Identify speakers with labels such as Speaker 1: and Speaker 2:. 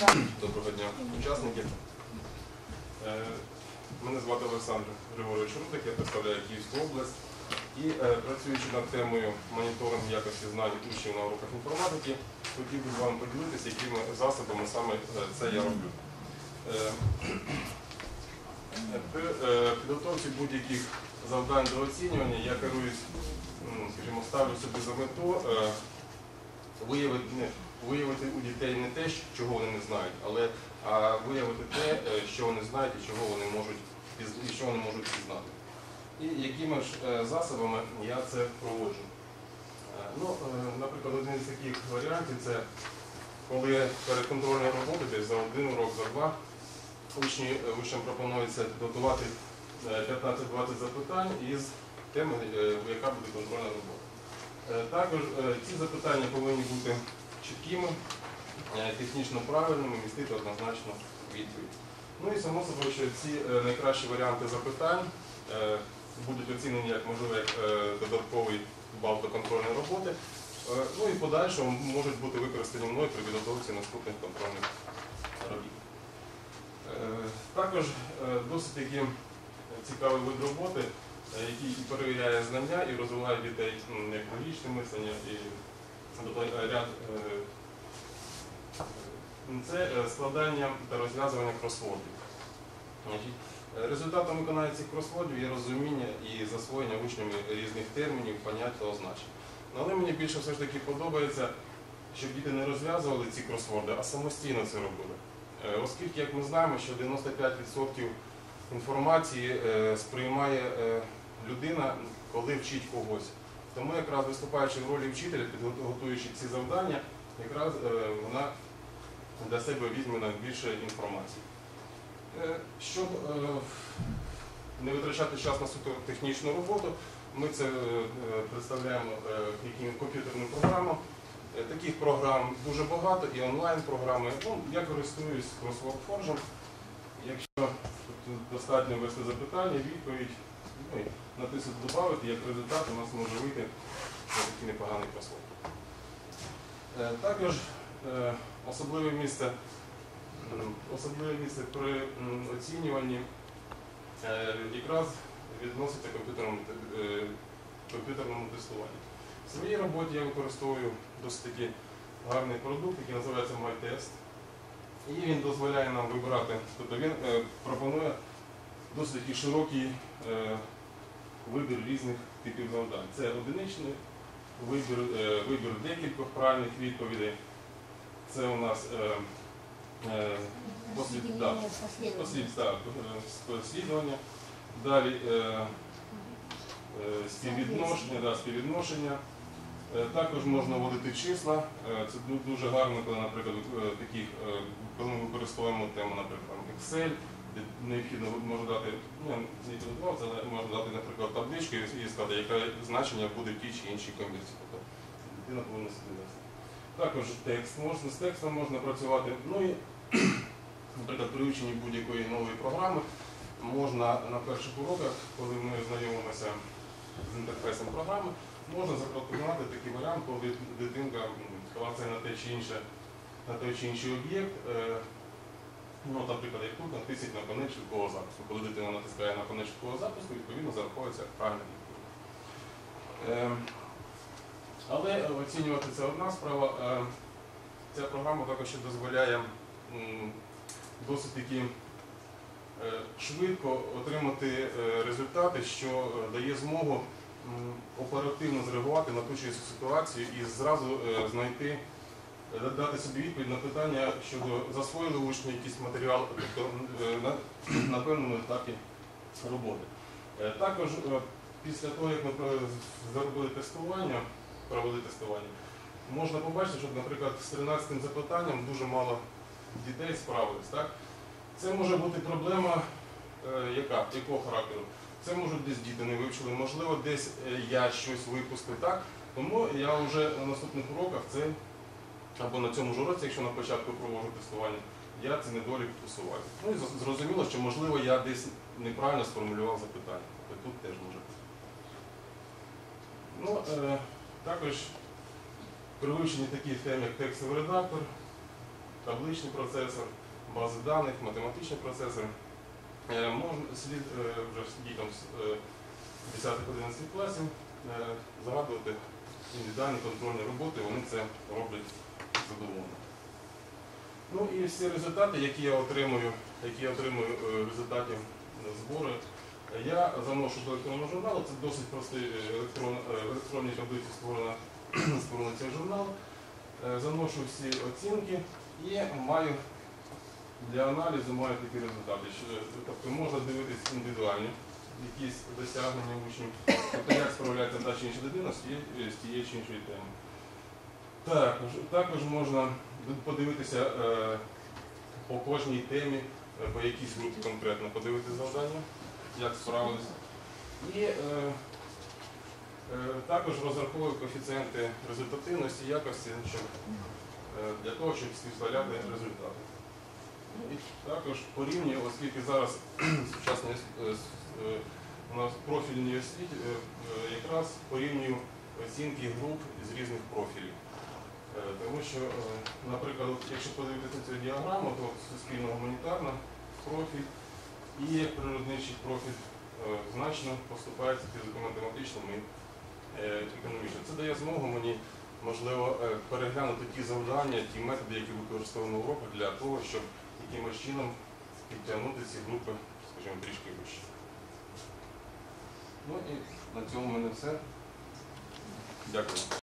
Speaker 1: Доброго дня, учасники. Е, Мене звати Олександр Григорович Рудик, я представляю Київську область. І е, працюючи над темою моніторингу якості знань учнів на уроках інформатики, хотів би з вами поділитися, якими засобами саме е, це я роблю. При підготовці будь-яких завдань до оцінювання я керуюсь, скажімо, ставлю собі за мету виявити, виявити у дітей не те, чого вони не знають, але а виявити те, е, що вони знають і чого вони можуть і що вони можуть пізнати. І якими ж е, засобами я це проводжу. Е, Ну, наприклад, один із таких варіантів це коли перед контрольною роботою, за один урок, за два, учні, учням пропонується підготувати е, 15-20 запитань із теми, яка буде контрольна робота. Е, Також е, ці запитання повинні бути чіткими, е, технічно правильними, містити однозначно відповідь. Ну і само собою, що ці найкращі варіанти запитань будуть оцінені як можливо як додатковий бал до контрольної роботи. Ну і подальшому можуть бути використані мною при підготовці наступних контрольних робіт. Також досить таки цікавий вид роботи, який перевіряє знання і розвиває дітей м, як логічне мислення і тобто, е, ряд е, е, це е, складання та розв'язування кросвордів. Е, Результатом виконання цих кросвордів є розуміння і засвоєння учнями різних термінів, понять та означень. Ну, Але мені більше все ж таки подобається, щоб діти не розв'язували ці кросворди, а самостійно це робили. Е, Оскільки, як ми знаємо, що 95% інформації е, сприймає е, людина, коли вчить когось. Тому якраз виступаючи в ролі вчителя, підготуючи ці завдання, якраз е, вона для себе візьме найбільше інформації. Е, Щоб е, не витрачати час на суто технічну роботу, ми це представляємо яким комп'ютерним програмам. Таких програм дуже багато і онлайн-програми. Ну, я користуюсь Crossword Forge. Якщо достатньо ввести запитання, відповідь, ну, натиснути додати, як результат у нас може вийти такий непоганий кросворд. Е, Також е, особливе місце, особливе місце при оцінюванні е, якраз відноситься комп'ютерному, тестуванню. В своїй роботі я використовую досить гарний продукт, який називається MyTest. І він дозволяє нам вибирати, тобто він е, пропонує досить такий широкий е, вибір різних типів завдань. Це одиничний вибір, е, вибір декількох правильних відповідей. Це у нас послідування. Далі співвідношення, да, співвідношення. Е, Також можна вводити числа. Е, Це дуже гарно, коли, наприклад, е, таких, е, коли ми використовуємо тему, наприклад, Excel, де необхідно може дати, ну, але можна дати, наприклад, табличку і сказати, яке значення буде в тій чи іншій комірці. Тобто дитина повинна вести. Також текст можна, з текстом можна працювати. Ну і, наприклад, при ученні будь-якої нової програми можна на перших уроках, коли ми знайомимося з інтерфейсом програми, можна запропонувати такий варіант, коли дитинка м, на те чи інше, на той чи інший об'єкт. е, Ну, наприклад, як тут натисніть на конець швидкого запуску. Коли дитина натискає на конець швидкого запуску, відповідно зараховується правильна відповідь. Е, Але оцінювати це одна справа. Е, Ця програма також ще дозволяє досить таки швидко отримати результати, що дає змогу оперативно зреагувати на ту чи ситуацію і зразу е, знайти, е, дати собі відповідь на питання щодо засвоїли учні якийсь матеріал, тобто е, на, на певному етапі роботи. Також після того, як ми зробили тестування, провели тестування, можна побачити, що, наприклад, з 13 запитанням дуже мало дітей справились. Так? Це може бути проблема, яка, якого характеру? Це можуть десь діти не вивчили, можливо, десь е, я щось випустив. Так? Тому я вже на наступних уроках це, або на цьому ж уроці, якщо на початку проводжу тестування, я ці недоліки усуваю. Ну і зрозуміло, що можливо я десь неправильно сформулював запитання. Тобто тут теж може бути. Ну, е, також при вивченні таких тем, як текстовий редактор, табличний процесор, бази даних, математичний процесор. Е, Можна слід е, вже дітям з е, 10-11 класів е, загадувати індивідуальні контрольні роботи, вони це роблять задоволено. Ну і всі результати, які я отримую, які я отримую в результаті збору, я заношу до електронного журналу. Це досить простий електрон, е, в електронній таблиці створена, створено цей журнал. Заношу всі оцінки і маю для аналізу маю такі результати. Тобто можна дивитись індивідуальні якісь досягнення учнів, тобто як справляється та чи інша дитина з тієї, чи іншої теми. Також, також можна подивитися е, по кожній темі, е, по якійсь групі конкретно подивитися завдання, як справились. І е, е, також розраховую коефіцієнти результативності, якості, щоб, е, для того, щоб співставляти результати. І також порівнюю, оскільки зараз сучасний е, е, у нас профільні освіті, е, якраз порівнюю оцінки груп з різних профілів. Тому що, наприклад, якщо подивитися цю діаграму, то суспільно-гуманітарна профіль і природничий профіль значно поступається фізико-математичним і е, економічним. Це дає змогу мені, можливо, переглянути ті завдання, ті методи, які використовували на уроках для того, щоб якимось чином підтягнути ці групи, скажімо, трішки вище. Ну і на цьому в мене все. Дякую.